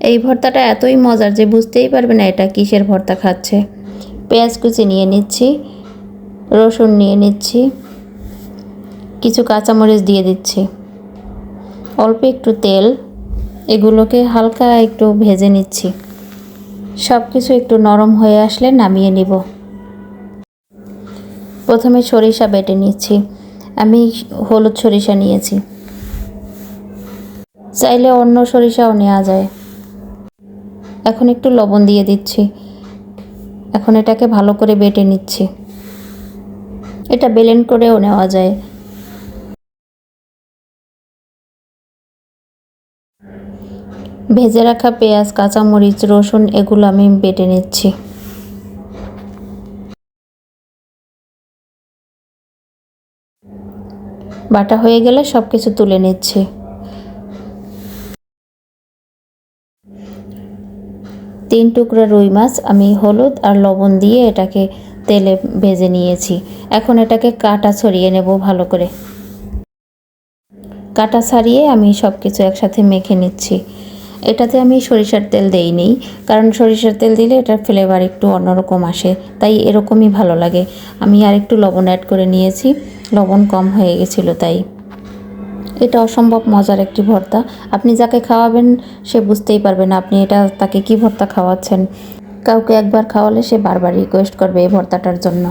এই ভর্তাটা এতই মজার যে বুঝতেই পারবে না এটা কিসের ভর্তা খাচ্ছে। পেঁয়াজ কুচি নিয়ে নিচ্ছি, রসুন নিয়ে নিচ্ছি, কিছু কাঁচামরিচ দিয়ে দিচ্ছি। অল্প একটু তেল, এগুলোকে হালকা একটু ভেজে নিচ্ছি। সব কিছু একটু নরম হয়ে আসলে নামিয়ে নিব। প্রথমে সরিষা বেটে নিচ্ছি। আমি হলুদ সরিষা নিয়েছি। চাইলে অন্য সরিষাও নেওয়া যায়। এখন একটু লবণ দিয়ে দিচ্ছি। এখন এটাকে ভালো করে বেটে নিচ্ছি। এটা বেলেন করেও নেওয়া যায়। ভেজে রাখা পেঁয়াজ, কাঁচামরিচ, রসুন এগুলো আমি বেটে নিচ্ছি। বাটা হয়ে গেলে সব কিছু তুলে নিচ্ছি। তিন টুকরা রুই মাছ, আমি হলুদ আর লবণ দিয়ে এটাকে তেলে ভেজে নিয়েছি। এখন এটাকে কাটা ছড়িয়ে নেব ভালো করে। কাটা ছাড়িয়ে আমি সব কিছু একসাথে মেখে নিচ্ছি। এটাতে আমি সরিষার তেল দেইনি, কারণ সরিষার তেল দিলে এটার ফ্লেভার একটু অন্যরকম আসে, তাই এরকমই ভালো লাগে। আমি আর একটু লবণ অ্যাড করে নিয়েছি, লবণ কম হয়ে গেছিল তাই। এটা অসম্ভব মজার একটি ভর্তা। আপনি যাকে খাওয়াবেন, সে বুঝতেই পারবে না আপনি এটা তাকে কি ভর্তা খাওয়াচ্ছেন। কাউকে একবার খাওয়ালে সে বারবার রিকোয়েস্ট করবে এই ভর্তাটার জন্য।